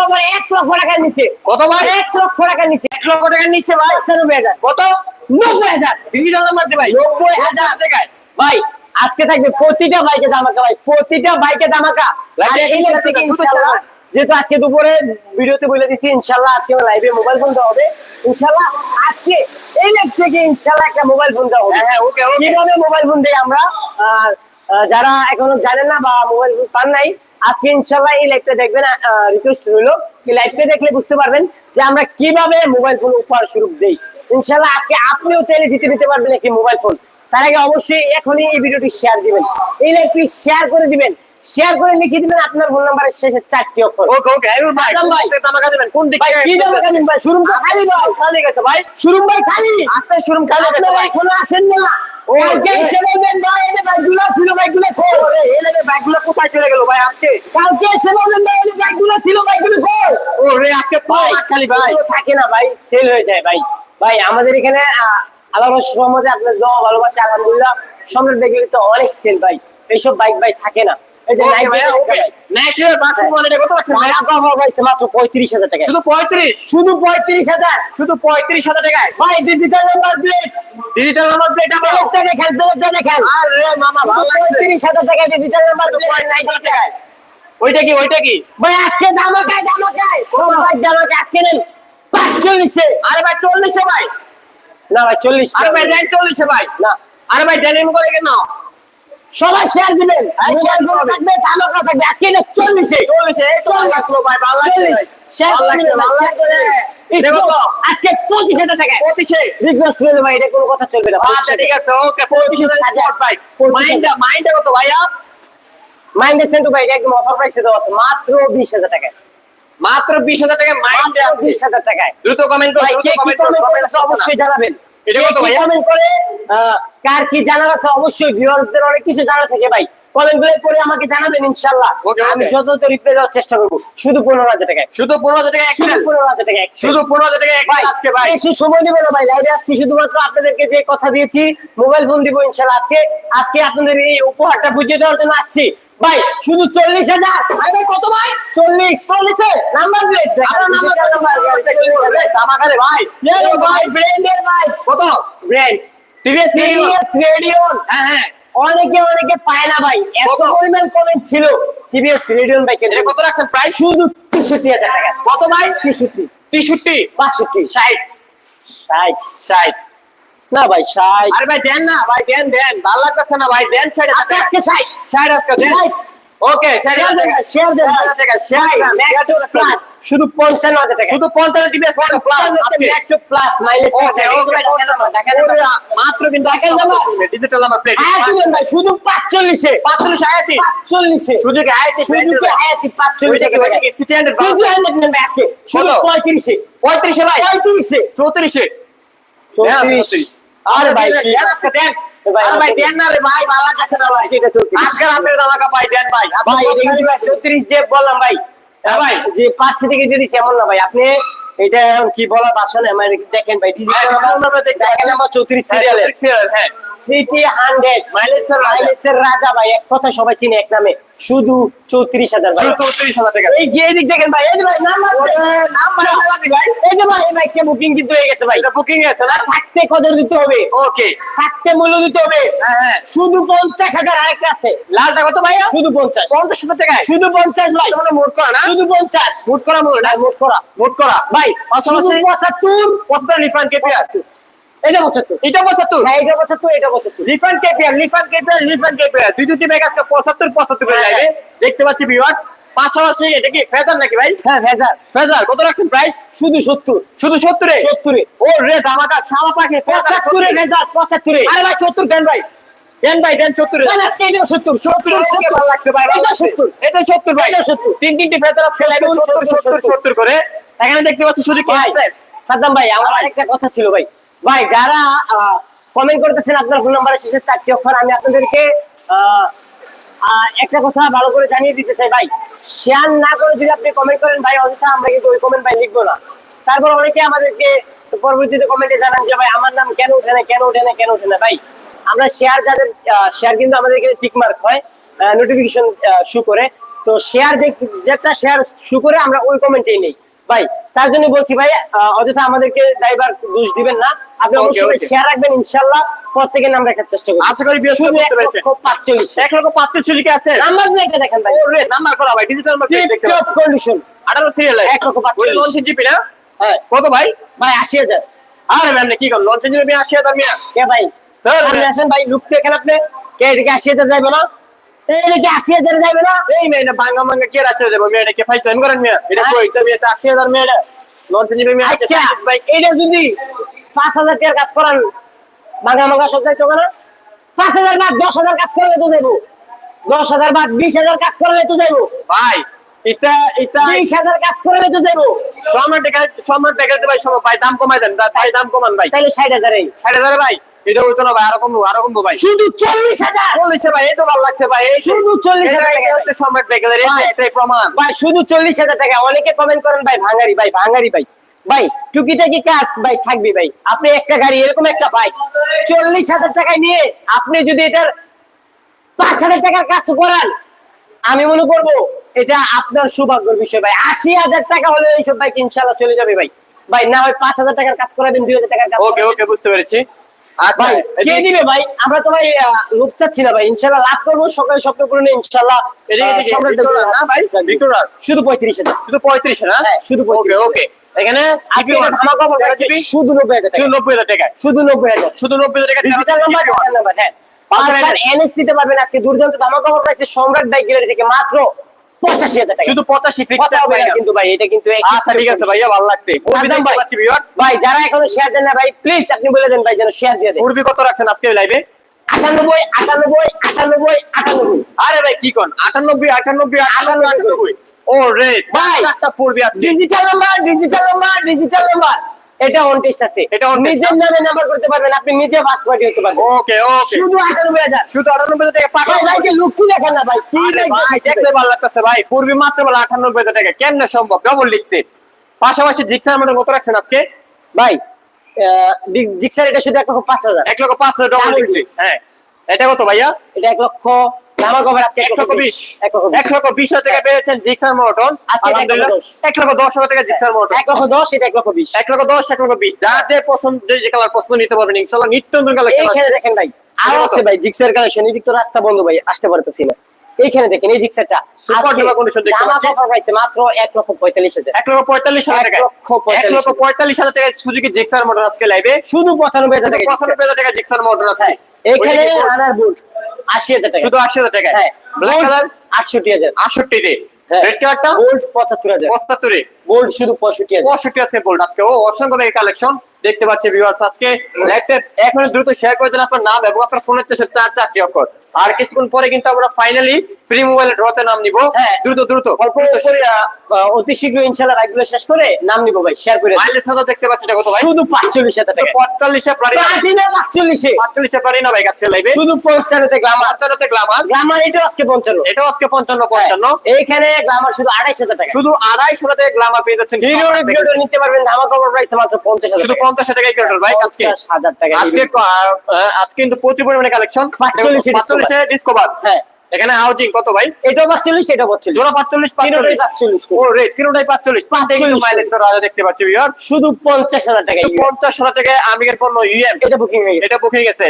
বাবা এক লক্ষ টাকা নিচ্ছে কত ভাই? এক লক্ষ টাকা নিচ্ছে এক লক্ষ টাকা নিচ্ছে ভাই? পঁচানব্বই হাজার। কত? নব্বই হাজার। ডিজিটাল ভাই। নব্বই হাজার। টাকায়। ভাই আজকে থাকবে প্রতিটা বাইকে ভাই। প্রতিটা বাইকে। যেহেতু আজকে দুপুরে ভিডিওতে বলে দিছি ইনশাআল্লাহ আজকে লাইভে মোবাইল ফোন দেওয়া হবে। ইনশাআল্লাহ আজকে এই লাইভ থেকে ইনশাআল্লাহ একটা মোবাইল ফোন দেওয়া হবে। হ্যাঁ, হ্যাঁ, okay, okay. কীভাবে মোবাইল ফোন দেই আমরা? আর যারা এখনও জানেন না বা মোবাইল ফোন পান নাই আজকে ইনশাল্লাহ এই লাইভটা দেখবেন রিকোয়েস্ট রইল। এই লাইভটা দেখলে বুঝতে পারবেন যে আমরা কীভাবে মোবাইল ফোন উপহার স্বরূপ দেই। ইনশাল্লাহ আজকে আপনিও চাইলে জিতে নিতে পারবেন একটি মোবাইল ফোন তার আগে অবশ্যই এখনই এই ভিডিওটি শেয়ার দিবেন। এই লাইভটি শেয়ার করে দিবেন। শেয়ার করে লিখে দিবেন আপনার ফোন নাম্বারের শেষে চারটি অক্ষর। ওকে ওকে আইবুল ভাই। কোন টাকা দেবেন কোন দিকে ভাই কি দামে কাদিন ভাই? শোরুম তো খালি ভাই। খালি গেছে ভাই? শোরুম ভাই খালি। আপনার শোরুম খালি গেছে ভাই। এখনও আসেন না। ও, কালকে এসে বলবেন ভাই এই ব্যাগগুলো ছিল ব্যাগগুলো কই ওরে এলে ব্যাগগুলো কোথায় চলে গেল ভাই আজকে? কালকে এসে বলবেন ভাই এই ব্যাগগুলো ছিল ব্যাগগুলো কই ওরে আজকে পাওয়া খালি ভাই। থাকে না ভাই সেল হয়ে যায় ভাই। ভাই আমাদের এখানে আল্লাহর রহমতে আপনার দোয়া ভালোবাসা আলহামদুলিল্লাহ সম্রাট দেখলে তো অনেক সেল ভাই। এইসব বাইক ভাই থাকে না। এই যে ওকে নাইট ভাই ওকে নাইটের বাক্স কত লাগছে ভাই মাত্র পঁয়ত্রিশ হাজার টাকা শুধু 35 শুধু পঁয়ত্রিশ হাজার। শুধু 35000 টাকায়? ভাই digital number plate digital number plate আমার প্লেটটা দেখেন প্লেটটা দেখেন। আরে মামা পঁয়ত্রিশ হাজার টাকা ডিজিটাল নাম্বার প্লেট নাইট টাকায় ওইটা কি ওইটা কি? ভাই আজকে দামাকায় দামাকায় সবাই দামাকে আজকে নেন। পাঁচচল্লিশে আরে ভাই 40 ভাই। না ভাই চল্লিশ আরে ভাই 40 ভাই। না। আরে ভাই ডেনিম করে কেন? সবাই শেয়ার দিবেন। শেয়ার করে থাকবে দামাকা থাকবে। আজকে নেন চল্লিশে। 40 এই ভাই ভালো লাগছে ভাই। শেয়ার ভালো লাগছে ভালো লাগছে। দেখো তো। আজকে পঁচিশ হাজার টাকা 25 রিকোয়েস্ট রইল ভাই এটা কোনো কথা চলবে না। আচ্ছা ঠিক আছে ওকে 25000 স্পট ভাই। মাইন্ডটা মাইন্ডটা কত ভাইয়া? মাইন্ডে সেন্টু ভাই এটা একদম অফার প্রাইসে দেওয়া মাত্র বিশ হাজার টাকায়। মাত্র 20000 টাকা মাইন্ডে মাত্র বিশ হাজার টাকায়। দ্রুত কমেন্ট করো ভাই অবশ্যই জানাবেন। এটা কত কি ভাইয়া? কমেন্ট করে আহ, কার কি জানার আছে অবশ্যই ভিউয়ারদের অনেক কিছু জানা থাকে ভাই কমেন্টগুলো পরে আমাকে জানাবেন ইনশাআল্লাহ আমি. যত রিপ্লাই দেওয়ার চেষ্টা করব শুধু পনেরো হাজার শুধু 15000 টাকা শুধু এক্সেল পনেরো হাজার টাকা শুধু 15000 টাকা ভাই আজকে ভাই বেশি সময় না ভাই লাইভে আসছি শুধুমাত্র আপনাদেরকে যে কথা দিয়েছি মোবাইল ফোন দিব ইনশাআল্লাহ আজকে আজকে আপনাদের এই উপহারটা বুঝিয়ে দেওয়ার জন্য আসছি ভাই শুধু চল্লিশ হাজার ভাই কত ভাই চল্লিশ চল্লিশে নাম্বার প্লেট নাম্বার ভাই ভাই ভাই কত ব্র্যান্ড টিভিএস টিভিএস রেডিয়ন হ্যাঁ হ্যাঁ। অনেকে অনেকে পায় না ভাই। এত পরিমাণ কমেন্ট ছিল। টিভিএস রেডিয়ন বাইকের এটা কত রাখছেন প্রাইস শুধু তেষট্টি হাজার টাকা। কত ভাই? তেষট্টি। 63 বাষট্টি। 60 ষাট। 60 না ভাই ষাট। আরে ভাই দেন না। ভাই দেন দেন। ভালো লাগতেছে না ভাই দেন ছেড়ে আচ্ছা আজকে ষাট। 60 আজকে দেন। ওকে শুধু পঞ্চান্ন হাজার টাকা। শুধু 50 টিভিএস প্লাস মাইলেজ মাত্র কিন্তু দেখেন না ভাই? ডিজিটাল নাম্বার প্লেট আয়াতি দেন ভাই শুধু পাঁচচল্লিশে। 45 আয়াতি। পাঁচচল্লিশে। সুযোগে আয়াতি? সুজুকি আয়াতি? পাঁচচল্লিশে ওইটা কি ওইটা কি? সিটি হান্ড্রেড শুধু হান্ড্রেড নেন ভাই আজকে। শুধু কত? পঁয়ত্রিশে। 35 ভাই। পঁয়ত্রিশে। 34 চৌত্রিশ। আরে ভাই? দেন ভাই, দেন না রে ভাই ভালো লাগছে না ভাই এটা চৌত্রিশ। আজকে রাতের দেন ভাই। ভাই এটা কিন্তু ভাই। চৌত্রিশ যে বললাম ভাই ভাই। যে পাঁচশো থেকে দিয়ে দিচ্ছি না ভাই। আপনি এটা কি ভাষা দেখেন ভাই ডিজিটাল দেখেন সিরিয়ালের সিটি রাজা। মাইলেজের রাজা ভাই এক কথা সবাই চিনে এক নামে। শুধু চৌত্রিশ হাজার ভাই। শুধু 34000 টাকা। এই যে এদিক দেখেন ভাই এই ভাই নাম্বার নাম্বার ভাই। এই যে ভাই এই বাইকটা বুকিং কিন্তু হয়ে গেছে ভাই। বুকিং আছে না? থাকতে কদর দিতে হবে? ওকে থাকতে মূল্য দিতে হবে। হ্যাঁ হ্যাঁ। শুধু পঞ্চাশ হাজার আরেকটা আছে। লালটা কত ভাইয়া শুধু পঞ্চাশ। 50000 টাকা শুধু পঞ্চাশ ভাই। তোমরা মোট করা না? শুধু পঞ্চাশ। মোট করা মোট? করা। মোট করা। ভাই পঁচাত্তর। পঁচাত্তর রিফান্ড কেপিআর এটা এটা হ্যাঁ এটা এটা দুই দুটি ব্যাগ আজকে হ্যাঁ, যাবে দেখতে পাচ্ছি ভিউয়ার্স পাশাপাশি এটা কি ফেজার নাকি ভাই? হ্যাঁ ভেজাল ফেজার কত রাখছেন প্রাইস শুধু সত্তর। শুধু সত্তরে? সত্তরে। ও রে ধামাকা সারা পাখি পঁচাত্তরে ভেজাল পঁচাত্তরে। আরে ভাই দেন ভাই। দেন দেন আজকে সত্তর। ভালো লাগছে ভাই এটা এটা ভাই। এটা। তিন তিনটি ফেজার আছে করে। এখানে দেখতে পাচ্ছি শুধু কি ভাই আছে? সাদ্দাম ভাই আমার আরেকটা কথা ছিল ভাই। ভাই, যারা কমেন্ট করতেছেন আপনার ফোন নাম্বারের শেষে চারটি অক্ষর, আমি আপনাদেরকে একটা কথা ভালো করে জানিয়ে দিতে চাই ভাই। শেয়ার না করে যদি আপনি কমেন্ট করেন ভাই, অযথা আমরা কিন্তু ওই কমেন্ট ভাই লিখব না। তারপর অনেকে আমাদেরকে পরবর্তীতে কমেন্টে জানান যে ভাই, আমার নাম কেন ওঠে না, কেন ওঠে না, কেন ওঠে না? ভাই, আমরা শেয়ার যাদের শেয়ার কিন্তু আমাদের এখানে টিক মার্ক হয় নোটিফিকেশন শু করে। তো শেয়ার যেটা শেয়ার শু করে আমরা ওই কমেন্টেই নেই। ভাই তার জন্য বলছি ভাই অযথা আমাদেরকে ড্রাইভার দোষ দিবেন না। আপনি অবশ্যই শেয়ার রাখবেন ইনশাল্লাহ প্রত্যেকের নাম রাখার চেষ্টা করবেন আশা করি বুঝতে এক পেরেছেন। লক্ষ পাঁচচল্লিশ। এক লক্ষ পাঁচশো সুযোগ আছে? নাম্বার প্লেটটা দেখেন ভাই। ওরে নাম্বার করা ভাই ডিজিটাল নাম্বার দেখতে পাচ্ছি। কন্ডিশন আঠারো সিরিয়াল এক লক্ষ পাঁচচল্লিশ। লঞ্চ জিপি না? হ্যাঁ। কত ভাই? ভাই আশি হাজার। আরে ম্যাম কি কর লঞ্চ জিপি আশি হাজার মিয়া কে ভাই? হ্যাঁ। আসেন ভাই লুক দেখেন আপনি। কে এদিকে আশি হাজার যাইবে না? এদিকে আশি হাজার যাইবে না? এই মেয়ে না বাঙ্গা বাঙ্গা কে আসে যাব? মেয়েটা কে ফাইট টাইম করেন মিয়া। এটা হ্যাঁ। কই? তো মেয়ে আশি হাজার মেয়েটা। লঞ্চ জিপি মিয়া। আচ্ছা। ভাই এইটা যদি পাঁচ হাজার টাকার কাজ করান ভাঙা ভাঙা সব না? পাঁচ হাজার বাদ দশ হাজার কাজ করলে তো যাইবো। দশ হাজার বাদ বিশ হাজার কাজ করলে তো যাইবো। ভাই এটা এটা বিশ হাজার কাজ করলে তো যাইবো। সম্রাট দেখা সম্রাট দেখাতে ভাই সময় ভাই দাম কমাই দেন। ভাই দাম কমান ভাই। তাইলে ষাট হাজার এই ষাট হাজার ভাই। এটা হইতো না ভাই আরও কমবো আরও কমবো ভাই। শুধু চল্লিশ হাজার। চল্লিশে ভাই এই তো ভালো লাগছে ভাই শুধু চল্লিশ হাজার টাকা। হচ্ছে সম্রাট এটাই প্রমাণ। ভাই শুধু চল্লিশ হাজার টাকা। অনেকে কমেন্ট করেন ভাই ভাঙারি ভাই ভাঙারি ভাই। ভাই টুকিটাকি কাজ ভাই থাকবি ভাই। আপনি একটা গাড়ি এরকম একটা বাইক চল্লিশ হাজার টাকায় নিয়ে আপনি যদি এটার পাঁচ হাজার টাকার কাজ করান আমি মনে করব এটা আপনার সৌভাগ্যের বিষয় ভাই। আশি হাজার টাকা হলে এইসব বাইক ইনশাল্লাহ চলে যাবে ভাই। ভাই না হয় পাঁচ হাজার টাকার কাজ করাবেন দুই হাজার টাকার কাজ ওকে ওকে বুঝতে পেরেছি। ভাই কে দিবে ভাই? আমরা তো ভাই লোক চাচ্ছি না ভাই। ইনশাল্লাহ লাভ করব সকালে স্বপ্ন পূরণ ইনশাল্লাহ এদিকে আহ, এদিকে সম্রাট ভিক্টোরিয়া না ভাই ভিক্টোরিয়া শুধু পঁয়ত্রিশ হাজার। শুধু পঁয়ত্রিশ না হ্যাঁ, শুধু ওকে এখানে শুধু নব্বই হাজার টাকা শুধু নব্বই হাজার টাকায়? শুধু নব্বই হাজার। শুধু নব্বই হাজার টাকা নাম্বার হ্যাঁ। এনএস দিতে পারবেন আজকে দুর্দান্ত ধামাকা অফার পাইছে সম্রাট বাইক গ্যালারি থেকে। মাত্র টাকা শুধু না কিন্তু ভাই এটা কিন্তু আচ্ছা ঠিক আছে ভাইয়া ভালো লাগছে। পূর্বী একদম দেখতে ভাই। পাচ্ছি viewers। ভাই যারা এখনও শেয়ার দেন না ভাই প্লিজ আপনি বলে দেন ভাই যেন শেয়ার দিয়ে দেন পূর্বী কত রাখছেন আজকে লাইভে আটানব্বই আটানব্বই আটানব্বই আটানব্বই। আরে ভাই কি কোন? আটানব্বই আটানব্বই আটানব্বই আটানব্বই। ও রে ভাই। একটা পূর্বী আজকে। Digital number digital number digital number এটা অন টেস্ট আছে। এটা নিজের নামে নাম্বার করতে পারবেন আপনি নিজে ফার্স্ট পার্টি হতে পারবেন। ওকে ওকে শুধু আটানব্বই হাজার। শুধু আটানব্বই হাজার টাকা ভাই পাঠাও ভাইকে লুক কি দেখেন না ভাই। কি ভাই ভাই দেখতে ভালো লাগতেছে ভাই। পূর্বী মাত্র বলে আটানব্বই হাজার টাকা। কেমনে সম্ভব? ডবল লিখছে পাশাপাশি জিক্সার মধ্যে কত রাখছেন আজকে? ভাই জিক্সার এটা শুধু এক লক্ষ পাঁচ হাজার। এক লক্ষ পাঁচ হাজার ডবল Double লিখছে হ্যাঁ। এটা কত ভাইয়া? এটা এক লক্ষ জামা কভার আজকে এক লক্ষ বিশ। এক লক্ষ বিশ। হাজার টাকা পেয়েছেন জিক্সার মোটন আজকে এক লক্ষ দশ। হাজার টাকা জিক্সার মোটন এক লক্ষ দশ এটা এক লক্ষ বিশ। এক লক্ষ দশ এক লক্ষ বিশ। যা পছন্দ যে যে কালার পছন্দ নিতে পারবেন ইনশাল্লাহ নিত্য নতুন দেখেন ভাই। আরও আছে ভাই জিক্সার কালেকশন। এদিক তো রাস্তা বন্ধ ভাই আসতে পারতেছি না। এইখানে দেখেন এই জিক্সারটা। আজকে duper condition দেখতে জামা পাচ্ছি। কভার পাইছে মাত্র এক লক্ষ পঁয়তাল্লিশ হাজার। এক লক্ষ পঁয়তাল্লিশ হাজার টাকা। লক্ষ পঁয়তাল্লিশ এক লক্ষ পঁয়তাল্লিশ হাজার টাকা সুজুকি জিক্সার মোটর আজকে লাইভে শুধু পঁচানব্বই হাজার টাকা জিক্সার। পঁচানব্বই হাজার টাকা জিক্সার মোটর আছে। হ্যাঁ এখানে ওইদিকে বুট আশি হাজার টাকা শুধু আশি হাজার টাকা হ্যাঁ ব্ল্যাক কালার আটষট্টি হাজার। আটষট্টি রে। হ্যাঁ। রেড কালারটা গোল্ড পঁচাত্তর হাজার। পঁচাত্তরে গোল্ড শুধু পঁয়ষট্টি হাজার। পঁয়ষট্টি আছে বোল্ড আজকে। ও অসংখ্য কালেকশন দেখতে পাচ্ছি ভিউয়ার্স আজকে এখন দ্রুত শেয়ার করে দেন আপনার নাম এবং আপনার ফোনের চার চারটি অক্ষর। আর কিছুক্ষণ পরে কিন্তু আমরা ফাইনালি ফ্রি মোবাইল ড্রতে নাম নিব। হ্যাঁ। দ্রুত দ্রুত। অতি শীঘ্র ইনশাল্লাহ রাইগুলো শেষ করে নাম নিবো ভাই শেয়ার করে মাইলেজ দেখতে পাচ্ছি এটা কত ভাই? শুধু পাঁচচল্লিশ হাজার টাকা। পঁয়তাল্লিশে পারি না। প্লাটিনা পাঁচচল্লিশে। পঁয়তাল্লিশে পারি না ভাই কাছে লাইভে শুধু পঞ্চান্নতে গ্লামার আটান্নতে গ্লামার গ্লামার এটাও আজকে পঞ্চান্ন। এটাও আজকে পঞ্চান্ন পঞ্চান্ন। এইখানে গ্লামার শুধু আড়াইশ হাজার টাকা। শুধু আড়াইশো টাকা গ্লামার পেয়ে যাচ্ছেন হিরো রিপিউটার নিতে পারবেন ধামা কভার প্রাইস মাত্র শুধু টাকা। পঞ্চাশ টাকা কিলোমিটার ভাই আজকে পঞ্চাশ হাজার টাকা। আজকে আজকে কিন্তু প্রচুর পরিমাণে কালেকশন 45 এ ডিসকভার হ্যাঁ। এখানে হাউজিং কত ভাই? এটা পাঁচচল্লিশ এটা পাঁচচল্লিশ। জোড়া পাঁচচল্লিশ তিনোটাই পাঁচচল্লিশ 45 ও রে তিনোটাই পাঁচচল্লিশ। পাঁচটাই কিন্তু 45 মাইলেজ রাজা দেখতে পাচ্ছি ভিউয়ার্স শুধু পঞ্চাশ হাজার টাকা পঞ্চাশ হাজার টাকা আমিগের পণ্য ইউএম এটা বুকিং হয়ে গেছে। এটা বুকিং গেছে।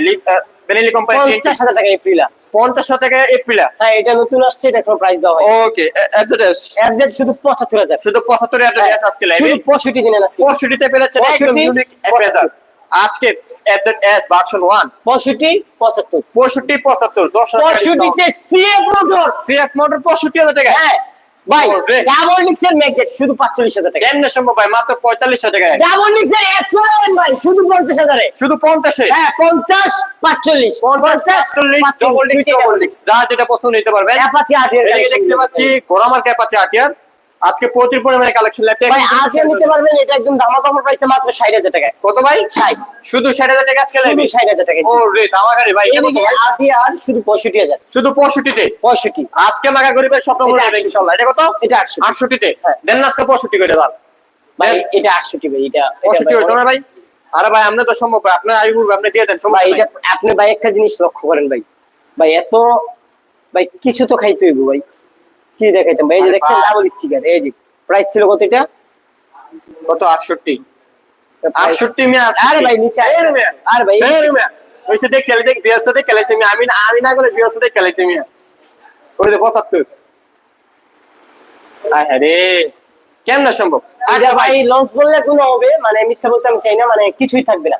বেনেলি কোম্পানি পঞ্চাশ হাজার টাকা এপ্রিলা পঞ্চাশ হাজার টাকা এপ্রিলা হ্যাঁ এটা নতুন আসছে এটা প্রাইস দেওয়া হয় ওকে অ্যাড্রেস এফজেড শুধু পঁচাত্তর হাজার। শুধু পঁচাত্তর অ্যাড্রেস আজকে লাইভে শুধু পঁয়ষট্টি দিনের আজকে। পঁয়ষট্টিতে পেরেছেন একদম ইউনিক অ্যাড্রেসার আজকে এস ভার্সন ওয়ান পঁয়ষট্টি পঁচাত্তর। পঁয়ষট্টি পঁচাত্তর দশ পঁয়ষট্টিতে সিএফ মোটর সিএফ মোটর পঁয়ষট্টি হাজার টাকা। হ্যাঁ ভাই ডাবল ডিক্সের ম্যাগনেট শুধু পাঁচচল্লিশ হাজার টাকা। কেমনে সম্ভব ভাই? মাত্র পঁয়তাল্লিশ হাজার টাকা ডাবল ভাই শুধু পঞ্চাশ হাজারে। শুধু পঞ্চাশে? হ্যাঁ পঞ্চাশ পাঁচচল্লিশ। পঞ্চাশ চল্লিশ ডবল ডিস্ক ডবল ডিস্ক যা যেটা পছন্দ নিতে পারবেন। অ্যাপাচি আট দেখতে পাচ্ছি গোরামার ক্যাপাচি আটিয়ার আজকে প্রচুর পরিমাণে কালেকশন ভাই আজকে নিতে পারবেন এটা একদম ধামা কমার প্রাইসে মাত্র ষাট হাজার টাকা কত ভাই? ষাট। শুধু ষাট হাজার টাকা আজকে লাগবে ষাট হাজার টাকা ও রে দামাগারি ভাই এটা ভাই? আটি আর শুধু পঁয়ষট্টি হাজার। শুধু পঁয়ষট্টিতে? পঁয়ষট্টি। আজকে মাগা গরিবের স্বপ্ন এটা হবে 68 ইনশাল্লাহ এটা কত? এটা আটষট্টি। আটষট্টিতে? হ্যাঁ। দেন আজকে পঁয়ষট্টি করে দাও। ভাই এটা আটষট্টি ভাই এটা এটা পঁয়ষট্টি ভাই আরে ভাই আপনি তো সম্ভব আপনার আইবুর আপনি দিয়ে দেন ভাই এটা আপনি ভাই একটা জিনিস লক্ষ্য করেন ভাই। ভাই এত ভাই কিছু তো খাইতে হইব ভাই। কি দেখাইতাম? এই যে দেখছেন ডাবল স্টিকার এই যে প্রাইস ছিল কত এটা? কত? আটষট্টি। আটষট্টি মিয়া আরে ভাই নিচে আরে মিয়া আরে ভাই আরে মিয়া। ওই সাথে খেলে দেখ বিয়ার সাথে খেলেছে আমি না- আমি না করে বিয়ার সাথে খেলেছে মিয়া। ওই যে আরে কেমন সম্ভব? আচ্ছা ভাই। ভাই লঞ্চ বললে কোনো হবে? মানে মিথ্যা বলতে আমি চাই না মানে কিছুই থাকবে না।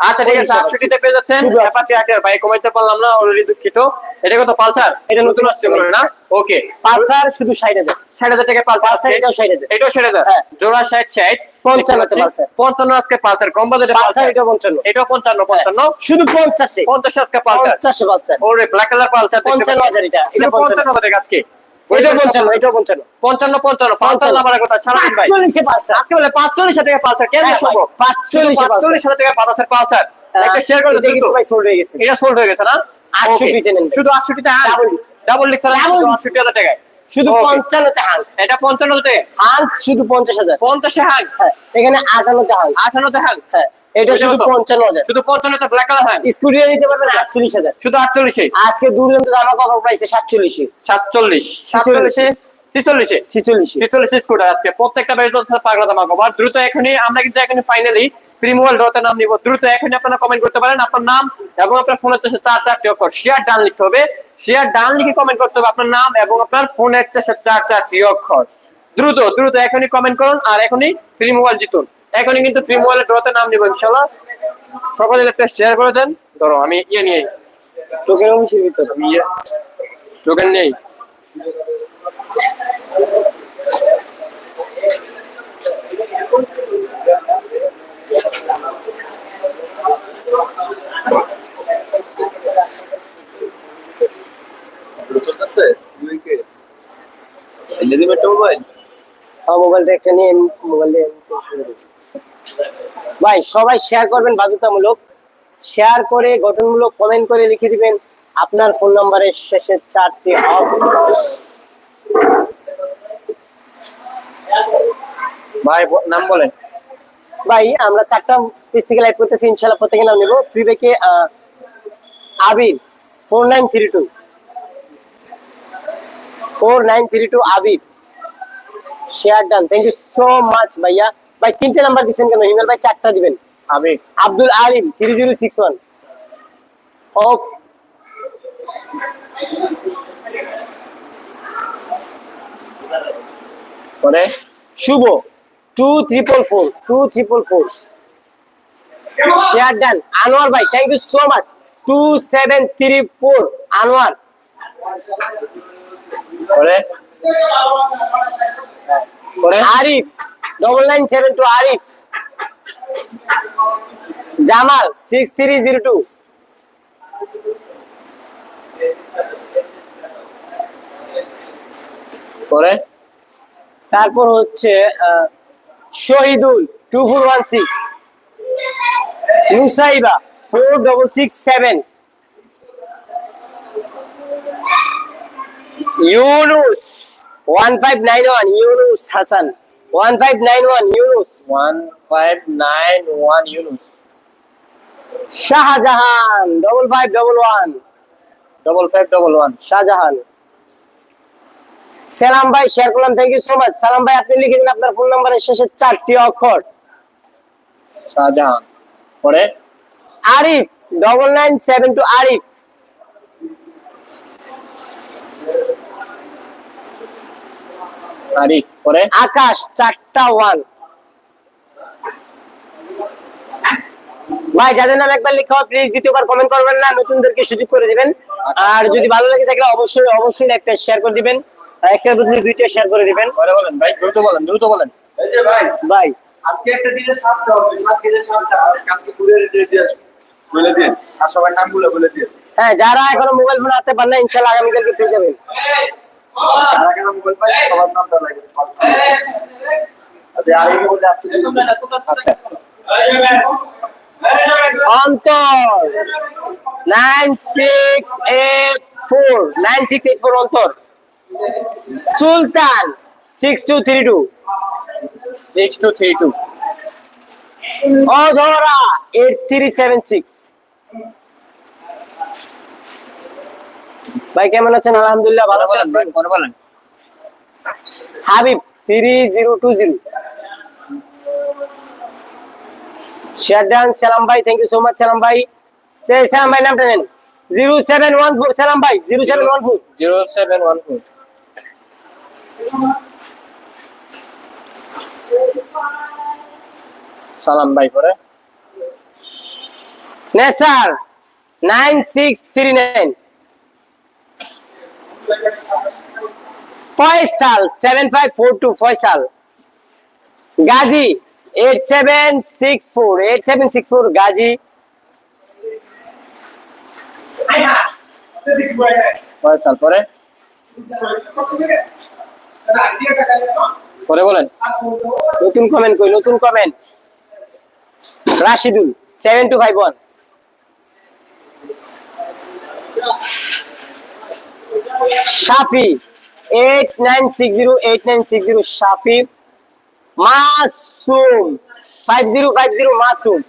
আচ্ছা ঠিক আছে আটষট্টিতে পেয়ে যাচ্ছেন। অ্যাপাচি আটের ভাই কমাইতে পারলাম না অলরেডি দুঃখিত। এটা কত পালসার? এটা নতুন আসছে মনে না? ওকে পালসার শুধু ষাট হাজার। ষাট হাজার টাকা পালসার। এটাও ষাট হাজার। এটাও ষাট হাজার? হ্যাঁ। জোড়া ষাট ষাট। পঞ্চান্নতে পালসার। পঞ্চান্ন আজকে পালসার। কম বাজেটে পালসার এটাও পঞ্চান্ন। এটাও পঞ্চান্ন পঞ্চান্ন। শুধু পঞ্চাশে। পঞ্চাশ আজকে পালসার। পঞ্চাশে পালসার। ওরে ব্ল্যাক কালার পালসার দেখতে পঞ্চান্ন পাচ্ছেন। হাজার এটা, এটা শুধু পঞ্চান্ন। পঞ্চান্ন আজকে। কথা ভাই। পালসার আজকে বলে টাকা পালসার কেন সম্ভব টাকা পালসার পালসার একটা শেয়ার করে এটা কিন্তু ভাই sold হয়ে গেছে। এটা সোল্ড হয়ে গেছে না? আটষট্টিতে নেন শুধু। ডাবল হাজার টাকায়। শুধু Okay. পঞ্চান্নতে হাং এটা পঞ্চান্ন টাকা হাং শুধু পঞ্চাশ হাজার। পঞ্চাশে হাং হ্যাঁ এখানে আটান্নতে হাং আঠান্নতে হাং হ্যাঁ। এটা শুধু কত? পঞ্চান্ন হাজার। শুধু পঞ্চান্নতে ব্ল্যাক কালার স্কুটি নিতে পারবেন আটচল্লিশ হাজার। শুধু আটচল্লিশে? আজকে দুর্দান্ত দামা কভার প্রাইসে সাতচল্লিশে। সাতচল্লিশ। সাতচল্লিশে। ছিচল্লিশে ছিচল্লিশে। ছিচল্লিশ স্কুটার আজকে। প্রত্যেকটা পাগলা দামা কভার দ্রুত এখনই আমরা কিন্তু ফাইনালি প্রিমোয়াল নাম নিব। দ্রুত এখনই আপনারা কমেন্ট করতে পারেন আপনার নাম এবং আপনার ফোনের চার চারটি অক্ষর। শেয়ার ডান লিখতে হবে। শেয়ার ডান লিখে কমেন্ট করতে হবে আপনার নাম এবং আপনার ফোনের চেষ্টা চার চারটি অক্ষর। দ্রুত দ্রুত এখনই কমেন্ট করুন আর এখনই ফ্রি মোবাইল জিতুন। এখনই কিন্তু ফ্রি মোবাইলের ডতে নাম নিব ইনশাল্লাহ সকলে একটা শেয়ার করে দেন। ধরো আমি ইয়ে নিয়ে চোখের অংশের ভিতরে। ইয়ে টোকেন নেই। আছে? এনে দিবে মোবাইল আমার মোবাইলটা একটা নিয়ে মোবাইল ভাই সবাই শেয়ার করবেন বাধ্যতামূলক। শেয়ার করে গঠনমূলক কমেন্ট করে লিখে দিবেন। আপনার ফোন নাম্বারের শেষের চারটি ভাই নাম বলেন। ভাই আমরা চারটা পিস থেকে লাইভ করতেছি ইনশাল্লাহ প্রত্যেকে নাম নেব। ফ্রি ব্যাকে Abir four nine three two four nine three two Abir. Share done thank you so much ভাইয়া। ভাই তিনটে নাম্বার দিচ্ছেন কেন? হিমেল ভাই চারটা দিবেন। আমি। Abdul Alim three zero six one ও পরে? Shuvo. Two triple four two triple four share done Anwar ভাই thank you so much two seven three four Anwar. পরে পরে? Arif. Double nine seven two Arif Jamal six three zero two পরে? তারপর হচ্ছে Shahidul two four one six Nusaiba four double six seven Yunus one five nine one Yunus Hasan. One five nine one Yunus one five nine one Yunus Shahjahan double five double one double five double one Shahjahan সালাম ভাই share করলাম thank you so much সালাম ভাই আপনি লিখে দিন আপনার phone নাম্বারের শেষে চারটি অক্ষর। শাহজাহান পরে? Arif double nine seven two Arif Arif পরে? আকাশ চারটা ওয়ান। ভাই যাদের নাম একবার লেখা প্লিজ দ্বিতীয়বার কমেন্ট করবেন না নতুনদেরকে সুযোগ করে দিবেন। আর যদি ভালো লাগে থাকলে অবশ্যই অবশ্যই একটা শেয়ার করে দিবেন। আর একটার বদলে দুইটা শেয়ার করে দিবেন। পরে বলেন ভাই দ্রুত বলেন দ্রুত বলেন। এই যে ভাই ভাই। আজকে একটা দিনে সাতটা হবে সাত দিনে সাতটা আর কালকে ঘুরে রেডি দিয়ে বলে দিন আর সবার নামগুলো বলে দিন। হ্যাঁ যারা এখনও মোবাইল ফোন হাতে পারেন না ইনশাল্লাহ আগামীকালকে পেয়ে যাবেন। যারা কেন মোবাইল পাই সবার নামটা লাগে আর এই মোবাইল আজকে দিয়ে দিবেন। আচ্ছা Antor. Nine six eight four nine six eight four Antor. Sultan six two three two six two three two Adhora eight three seven six ভাই কেমন আছেন? আলহামদুলিল্লাহ ভালো আছেন ভাই পরে বলেন। Habib three zero two zero share done সালাম ভাই থ্যাংক ইউ সো মাচ সালাম ভাই। সে সালাম ভাই নামটা নেন। জিরো সেভেন ওয়ান ফোর সালাম ভাই zero seven one four zero seven one four সালাম ভাই করে nine six three nine Faisal seven five four two Faisal Gazi eight seven six four eight seven six four Gazi. কয় সাল পরে? পরে বলেন। নতুন কমেন্ট কই নতুন comment Rashidul seven two five one Shafi eight nine six zero eight nine six zero Shafi, Masum five zero five zero Masum.